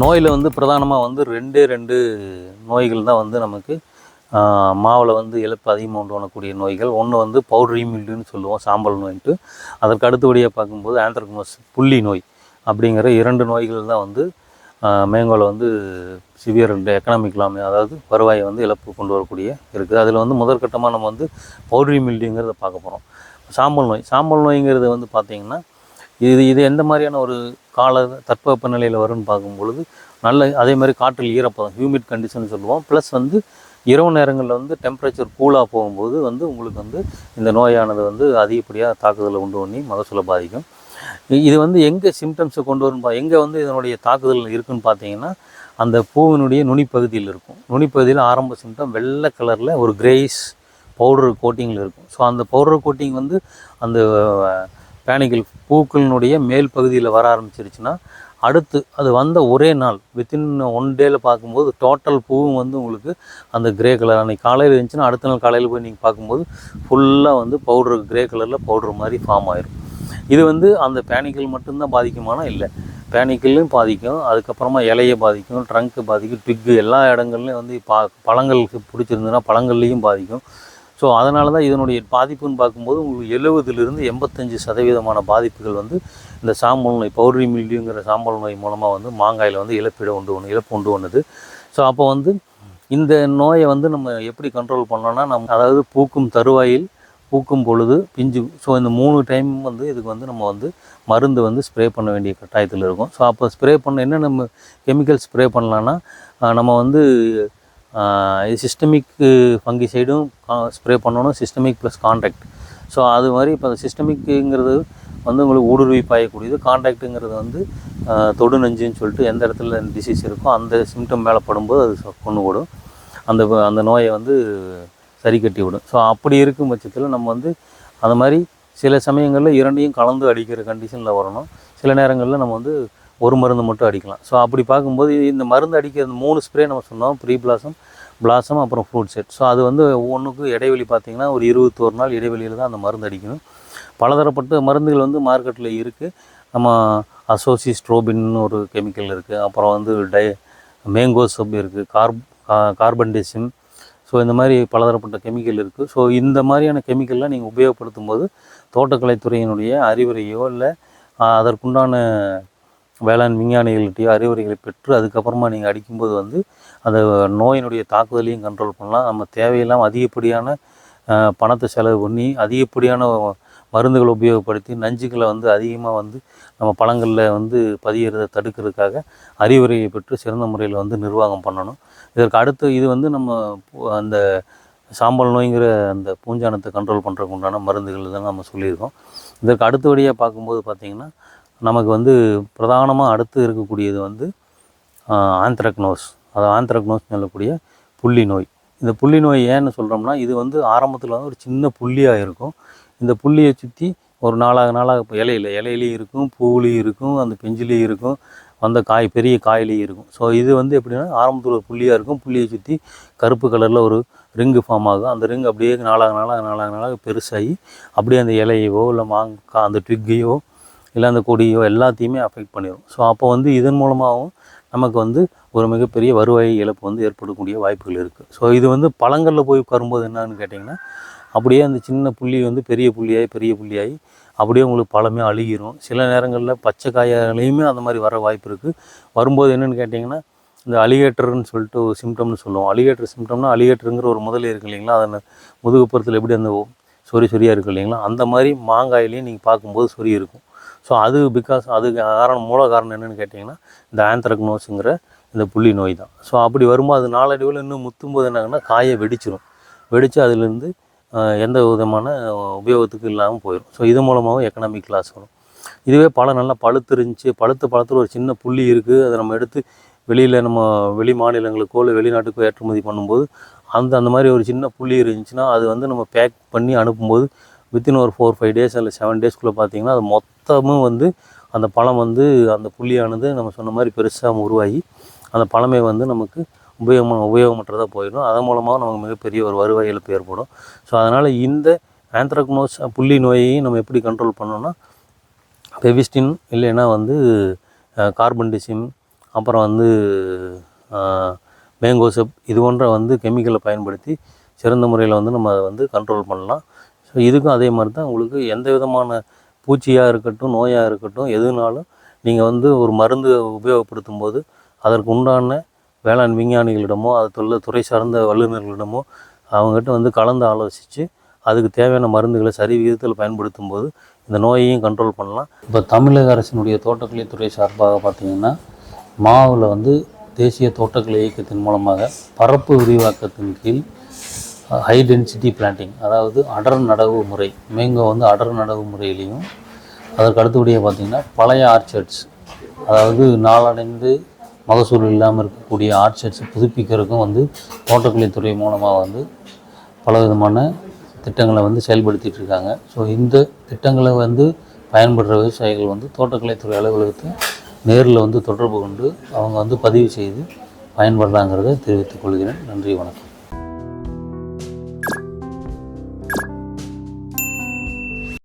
நோயில் வந்து பிரதானமாக வந்து ரெண்டே ரெண்டு நோய்கள் தான் வந்து நமக்கு மாவில் வந்து இழப்பு அதிகமாக உண்டு வரக்கூடிய நோய்கள். ஒன்று வந்து பவுடரி மில்லுன்னு சொல்லுவோம் சாம்பல் நோயின்ட்டு. அதற்கு அடுத்தபடியாக பார்க்கும்போது ஆந்த்ரக்னோஸ் புள்ளி நோய் அப்படிங்கிற இரண்டு நோய்கள் தான் வந்து மேங்கோவில் வந்து சிவியர் எக்கனாமிக் லாமே அதாவது வருவாயை வந்து இழப்பு கொண்டு வரக்கூடிய இருக்குது அதில் வந்து முதற்கட்டமாக நம்ம வந்து பவுடரி மில்டுங்கிறத பார்க்க போகிறோம் சாம்பல் நோய் சாம்பல் நோய்ங்கிறது வந்து பார்த்திங்கன்னா இது இது எந்த மாதிரியான ஒரு கால தட்பவெப்ப நிலையில் வரும்னு பார்க்கும்பொழுது நல்ல அதே மாதிரி காற்றில் ஈரப்பதம் ஹியூமிட் கண்டிஷன் சொல்லுவோம். ப்ளஸ் வந்து இரவு நேரங்களில் வந்து டெம்பரேச்சர் கூலாக போகும்போது வந்து உங்களுக்கு வந்து இந்த நோயானது வந்து அதிகப்படியாக தாக்குதலை உண்டு பண்ணி மகசூலை பாதிக்கும். இது வந்து எங்கே சிம்டம்ஸை கொண்டு வரும் பா எங்கே வந்து இதனுடைய தாக்குதல் இருக்குன்னு பார்த்தீங்கன்னா அந்த பூவினுடைய நுனிப்பகுதியில் இருக்கும். நுனிப்பகுதியில் ஆரம்ப சிம்டம் வெள்ளை கலரில் ஒரு கிரேஸ் பவுடர் கோட்டிங்கில் இருக்கும். ஸோ அந்த பவுடர் கோட்டிங் வந்து அந்த பேனிக்கல் பூக்களினுடைய மேல் பகுதியில் வர ஆரம்பிச்சிருச்சுன்னா அடுத்து அது வந்த ஒரே நாள் வித்தின் ஒன் டேல பார்க்கும்போது டோட்டல் பூவும் வந்து உங்களுக்கு அந்த கிரே கலர் அன்றைக்கி காலையில் இருந்துச்சுன்னா அடுத்த நாள் காலையில் போய் நீங்கள் பார்க்கும்போது ஃபுல்லாக வந்து பவுடர் கிரே கலரில் பவுடர் மாதிரி ஃபார்ம் ஆயிரும். இது வந்து அந்த பேனிக்கல் மட்டும்தான் பாதிக்குமானா இல்லை. பேனிக்கல்லையும் பாதிக்கும் அதுக்கப்புறமா இலையை பாதிக்கும் ட்ரங்க்கு பாதிக்கும் ட்விக்கு எல்லா இடங்கள்லையும் வந்து பா பழங்களுக்கு பிடிச்சிருந்ததுன்னா பழங்கள்லேயும் பாதிக்கும். ஸோ அதனால தான் இதனுடைய பாதிப்புன்னு பார்க்கும்போது உங்களுக்கு எழுபதுலேருந்து எண்பத்தஞ்சு சதவீதமான பாதிப்புகள் வந்து இந்த சாம்பல் நோய் பௌர்ணி மில்லியுங்கிற சாம்பல் நோய் மூலமாக வந்து மாங்காயில் வந்து இழப்பீடு உண்டு ஒன்று இழப்பு உண்டு ஒன்றுது ஸோ அப்போ வந்து இந்த நோயை வந்து நம்ம எப்படி கண்ட்ரோல் பண்ணோன்னா நம்ம அதாவது பூக்கும் தருவாயில் பூக்கும் பொழுது பிஞ்சு ஸோ இந்த மூணு டைம் வந்து இதுக்கு வந்து நம்ம வந்து மருந்து வந்து ஸ்ப்ரே பண்ண வேண்டிய கட்டாயத்தில் இருக்கும். ஸோ அப்போ ஸ்ப்ரே பண்ண என்ன நம்ம கெமிக்கல் ஸ்ப்ரே பண்ணலான்னா நம்ம வந்து இது சிஸ்டமிக் ஃபங்கிசைடும் ஸ்ப்ரே பண்ணணும் சிஸ்டமிக் ப்ளஸ் கான்ட்ராக்ட் ஸோ அது மாதிரி இப்போ சிஸ்டமிக்குங்கிறது வந்து உங்களுக்கு ஊடுருவி பாயக்கூடியது கான்ட்ராக்ட்டுங்கிறது வந்து தொடு நஞ்சுன்னு சொல்லிட்டு எந்த இடத்துல டிசீஸ் இருக்கோ அந்த சிம்டம் மேலே படும்போது அது கொண்டு விடும் அந்த அந்த நோயை வந்து சரி கட்டி விடும். ஸோ அப்படி இருக்கும் பட்சத்தில் நம்ம வந்து அந்த மாதிரி சில சமயங்களில் இரண்டையும் கலந்து அடிக்கிற கண்டிஷனில் வரணும். சில நேரங்களில் நம்ம வந்து ஒரு மருந்து மட்டும் அடிக்கலாம். ஸோ அப்படி பார்க்கும்போது இந்த மருந்து அடிக்கிற மூணு ஸ்ப்ரே நம்ம சொன்னோம். ப்ரீ பிளாசம் பிளாசம் அப்புறம் ஃப்ரூட் செட் ஸோ அது வந்து ஒவ்வொன்றுக்கும் இடைவெளி பார்த்திங்கன்னா ஒரு இருபத்தோரு நாள் இடைவெளியில் தான் அந்த மருந்து அடிக்கணும். பலதரப்பட்ட மருந்துகள் வந்து மார்க்கெட்டில் இருக்குது நம்ம அசோசி ஸ்ட்ரோபின்னு ஒரு கெமிக்கல் இருக்குது அப்புறம் வந்து டை மேங்கோ சப் இருக்குது கார்ப் கார்பன் டெசிம் ஸோ இந்த மாதிரி பலதரப்பட்ட கெமிக்கல் இருக்குது ஸோ இந்த மாதிரியான கெமிக்கல்லாம் நீங்கள் உபயோகப்படுத்தும் போது தோட்டக்கலைத்துறையினுடைய அறிவுரையோ இல்லை அதற்குண்டான வேளாண் விஞ்ஞானிகள்கிட்டயோ அறிவுரைகளை பெற்று அதுக்கப்புறமா நீங்கள் அடிக்கும்போது வந்து அந்த நோயினுடைய தாக்குதலையும் கண்ட்ரோல் பண்ணலாம். நம்ம தேவையில்லாமல் அதிகப்படியான பணத்தை செலவு பண்ணி அதிகப்படியான மருந்துகளை உபயோகப்படுத்தி நஞ்சுகளை வந்து அதிகமாக வந்து நம்ம பழங்களில் வந்து பதியிறத தடுக்கிறதுக்காக அறிவுரையை பெற்று சிறந்த முறையில் வந்து நிர்வாகம் பண்ணணும். இதற்கு அடுத்து இது வந்து நம்ம அந்த சாம்பல் நோய்ங்கிற அந்த பூஞ்சானத்தை கண்ட்ரோல் பண்ணுறதுக்கு உண்டான மருந்துகள் தான் நம்ம சொல்லியிருக்கோம். இதற்கு அடுத்தபடியாக பார்க்கும்போது பார்த்திங்கன்னா நமக்கு வந்து பிரதானமாக அடுத்து இருக்கக்கூடியது வந்து ஆந்த்ரக்னோஸ். அது ஆந்த்ரக்னோஸ் சொல்லக்கூடிய புள்ளி நோய். இந்த புள்ளி நோய் ஏன்னு சொல்கிறோம்னா இது வந்து ஆரம்பத்தில் வந்து ஒரு சின்ன புள்ளியாக இருக்கும். இந்த புள்ளியை சுற்றி ஒரு நாளாக நாளாக இப்போ இலையில இலையிலையும் இருக்கும் பூவிலையும் இருக்கும் அந்த பெஞ்சிலையும் இருக்கும் அந்த காய் பெரிய காயிலையும் இருக்கும். ஸோ இது வந்து எப்படின்னா ஆரம்பத்தில் ஒரு புள்ளியாக இருக்கும். புள்ளியை சுற்றி கருப்பு கலரில் ஒரு ரிங்கு ஃபார்ம் ஆகும். அந்த ரிங் அப்படியே நாளாக நாளாக நாளாக நாளாக பெருசாகி அப்படியே அந்த இலையவோ இல்லை மாங்காய் அந்த ட்விக்கையோ இல்லை அந்த கொடியோ எல்லாத்தையுமே அஃபெக்ட் பண்ணிடும் ஸோ அப்போ வந்து இதன் மூலமாகவும் நமக்கு வந்து ஒரு மிகப்பெரிய வருவாய் இழப்பு வந்து ஏற்படக்கூடிய வாய்ப்புகள் இருக்குது ஸோ இது வந்து பழங்களில் போய் உட்காரும்போது என்னன்னு கேட்டிங்கன்னா அப்படியே அந்த சின்ன புள்ளி வந்து பெரிய புள்ளியாகி பெரிய புள்ளியாகி அப்படியே உங்களுக்கு பழமே அழுகிரும். சில நேரங்களில் பச்சை காயாலையுமே அந்த மாதிரி வர வாய்ப்பு இருக்குது வரும்போது என்னென்னு கேட்டிங்கன்னா இந்த அலிகேட்டர்னு சொல்லிட்டு ஒரு சிம்டம்னு சொல்லுவோம். அலிகேட்டர் சிம்டம்னா அலிகேட்டருங்கிற ஒரு முதலே இருக்கு இல்லைங்களா? அந்த முதுகுப்புறத்தில் எப்படி அந்த சொறி சொறியாக இருக்குது இல்லைங்களா? அந்த மாதிரி மாங்காயிலையும் நீங்கள் பார்க்கும்போது சொறி இருக்கும். ஸோ அது பிகாஸ் அதுக்கு காரணம் மூல காரணம் என்னென்னு கேட்டிங்கன்னா இந்த ஆந்த்ரக்னோஸுங்கிற இந்த புள்ளி நோய் தான். ஸோ அப்படி வரும்போது அது நாளடைவில் இன்னும் முத்தும்போது என்னாகுன்னா காயை வெடிச்சிடும் வெடித்து அதுலேருந்து எந்த விதமான உபயோகத்துக்கு இல்லாமல் போயிடும் ஸோ இது மூலமாகவும் எக்கனாமிக் லாஸ் வரும். இதுவே பழம் நல்லா பழுத்து இருந்துச்சு பழுத்த பழத்தில் ஒரு சின்ன புள்ளி இருக்குது அதை நம்ம எடுத்து வெளியில் நம்ம வெளி மாநிலங்களுக்கோ இல்லை வெளிநாட்டுக்கோ ஏற்றுமதி பண்ணும்போது அந்த அந்த மாதிரி ஒரு சின்ன புள்ளி இருந்துச்சுன்னா அது வந்து நம்ம பேக் பண்ணி அனுப்பும்போது வித்தின் ஒரு ஃபோர் ஃபைவ் டேஸ் இல்லை செவன் டேஸ்க்குள்ளே பார்த்தீங்கன்னா அது மொத்தமும் வந்து அந்த பழம் வந்து அந்த புள்ளியானது நம்ம சொன்ன மாதிரி பெருசாக உருவாகி அந்த பழமே வந்து நமக்கு உபயோகமாக உபயோகமற்றதாக போயிடும். அதன் மூலமாக நமக்கு மிகப்பெரிய ஒரு வருவாய் இழப்பு ஏற்படும். ஸோ அதனால் இந்த ஆந்த்ரக்னோஸ் புள்ளி நோயையும் நம்ம எப்படி கண்ட்ரோல் பண்ணோன்னா பெவிஸ்டின் இல்லைன்னா வந்து கார்பன் டிசிம் அப்புறம் வந்து மேங்கோசப் இது போன்ற வந்து கெமிக்கலை பயன்படுத்தி சிறந்த முறையில் வந்து நம்ம அதை வந்து கண்ட்ரோல் பண்ணலாம். ஸோ இதுக்கும் அதே மாதிரி தான் உங்களுக்கு எந்த விதமான பூச்சியாக இருக்கட்டும் நோயாக இருக்கட்டும் எதுனாலும் நீங்கள் வந்து ஒரு மருந்து உபயோகப்படுத்தும் போது அதற்கு உண்டான வேளாண் விஞ்ஞானிகளிடமோ அது தொழில் துறை சார்ந்த வல்லுநர்களிடமோ அவங்ககிட்ட வந்து கலந்து ஆலோசித்து அதுக்கு தேவையான மருந்துகளை சரி விகிதத்தில் பயன்படுத்தும் போது இந்த நோயையும் கண்ட்ரோல் பண்ணலாம். இப்போ தமிழக அரசினுடைய தோட்டக்கலைத்துறை சார்பாக பார்த்திங்கன்னா மாவில் வந்து தேசிய தோட்டக்கலை இயக்கத்தின் மூலமாக பரப்பு விரிவாக்கத்தின் கீழ் ஹை டென்சிட்டி பிளான்டிங் அதாவது அடர் நடவு முறை மேங்கோ வந்து அடர் நடவு முறையிலையும் அதற்கு அடுத்தபடியாக பார்த்திங்கன்னா பழைய ஆர்ச்சர்ட்ஸ் அதாவது நாளடைந்து மகசூல் இல்லாமல் இருக்கக்கூடிய ஆர்ச்சர்ட்ஸ் புதுப்பிக்கிறதுக்கும் வந்து தோட்டக்கலைத்துறை மூலமாக வந்து பல விதமான திட்டங்களை வந்து செயல்படுத்திட்டு இருக்காங்க. ஸோ இந்த திட்டங்களை வந்து பயன்படுற விவசாயிகள் வந்து தோட்டக்கலைத்துறை அலுவலகத்தை நேரில் வந்து தொடர்பு கொண்டு அவங்க வந்து பதிவு செய்து பயன்படுறாங்கிறத தெரிவித்துக் கொள்கிறேன். நன்றி வணக்கம்.